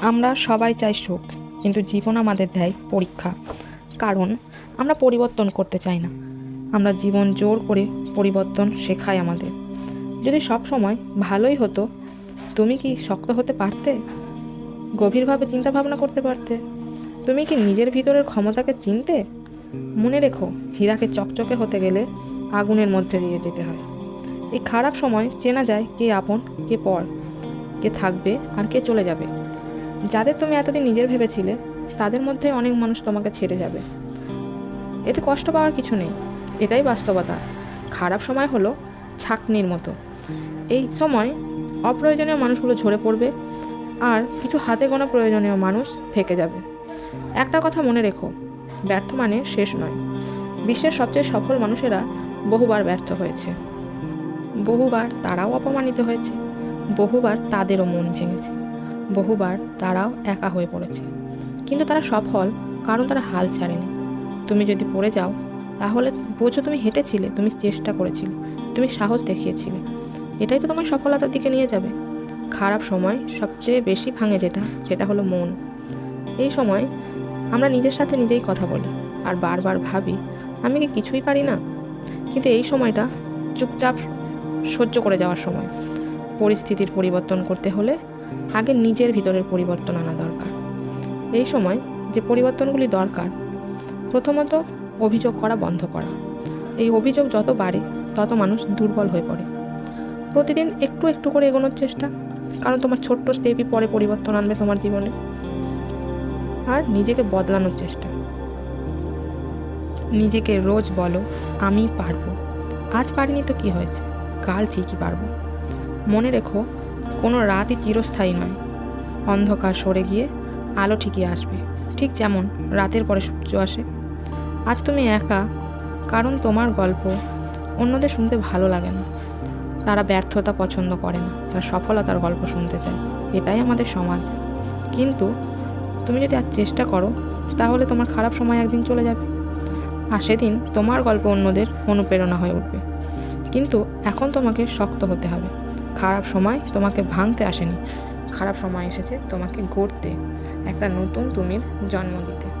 আমরা সবাই চাই সুখ, কিন্তু জীবন আমাদের দেয় পরীক্ষা। কারণ আমরা পরিবর্তন করতে চাই না। আমরা জীবন জোর করে পরিবর্তন শেখায় আমাদের। যদি সব সময় ভালোই হতো, তুমি কি শক্ত হতে পারতে? গভীরভাবে চিন্তা ভাবনা করতে পারতে। তুমি কি নিজের ভিতরের ক্ষমতাকে চিনতে? মনে রেখো, হীরাকে চকচকে হতে গেলে আগুনের মধ্যে দিয়ে যেতে হয়। এই খারাপ সময় চেনা যায় কে আপন, কে পর। কে থাকবে আর কে চলে যাবে। যাদের তুমি এতদিন নিজের ভেবেছিলে, তাদের মধ্যে অনেক মানুষ তোমাকে ছেড়ে যাবে। এতে কষ্ট পাওয়ার কিছু নেই। এটাই বাস্তবতা। খারাপ সময় হলো ছাকনির মতো। এই সময় অপ্রয়োজনীয় মানুষগুলো ঝরে পড়বে আর কিছু হাতে গোনা প্রয়োজনীয় মানুষ থেকে যাবে। একটা কথা মনে রেখো, ব্যর্থ মানে শেষ নয়। বিশ্বের সবচেয়ে সফল মানুষেরা বহুবার ব্যর্থ হয়েছে। বহুবার তারাও অপমানিত হয়েছে। বহুবার তাদেরও মন ভেঙেছে। বহুবার তারাও একা হয়ে পড়েছে। কিন্তু তারা সফল, কারণ তারা হাল ছাড়েনি। তুমি যদি পড়ে যাও, তাহলে বোঝো তুমি হেঁটেছিলে, তুমি চেষ্টা করেছিলে, তুমি সাহস দেখিয়েছিলে। এটাই তো তোমার সফলতার দিকে নিয়ে যাবে। খারাপ সময় সবচেয়ে বেশি ভাঙে যেটা, সেটা হলো মন। এই সময় আমরা নিজের সাথে নিজেই কথা বলি, আর বারবার ভাবি, আমি কি কিছুই পারি না? কিন্তু এই সময়টা চুপচাপ সহ্য করে যাওয়ার সময়। পরিস্থিতির পরিবর্তন করতে হলে আগে নিজের ভিতরের পরিবর্তন আনা দরকার। এই সময় যে পরিবর্তনগুলি দরকার, প্রথমত অভিযোগ করা বন্ধ করা। এই অভিযোগ যত বাড়ে, তত মানুষ দুর্বল হয়ে পড়ে। প্রতিদিন একটু একটু করে এগোনোর চেষ্টা, কারণ তোমার ছোট্ট স্টেপই পরে পরিবর্তন আনবে তোমার জীবনে। আর নিজেকে বদলানোর চেষ্টা। নিজেকে রোজ বলো, আমি পারব। আজ পারিনি তো কি হয়েছে? কাল ঠিকই পারব। মনে রেখো, কোনো রাতই চিরস্থায়ী নয়। অন্ধকার সরে গিয়ে আলো ঠিকই আসবে। ঠিক যেমন রাতের পরে সূর্য আসে। আজ তুমি একা, কারণ তোমার গল্প অন্যদের শুনতে ভালো লাগে না। তারা ব্যর্থতা পছন্দ করে না, তারা সফলতার গল্প শুনতে চায়। এটাই আমাদের সমাজ। কিন্তু তুমি যদি আজ চেষ্টা করো, তাহলে তোমার খারাপ সময় একদিন চলে যাবে। আর সেদিন তোমার গল্প অন্যদের অনুপ্রেরণা হয়ে উঠবে। কিন্তু এখন তোমাকে শক্ত হতে হবে। খারাপ সময় তোমাকে ভাঙতে আসেনি। খারাপ সময় এসেছে তোমাকে গড়তে, একটা নতুন তুমির জন্ম দিতে।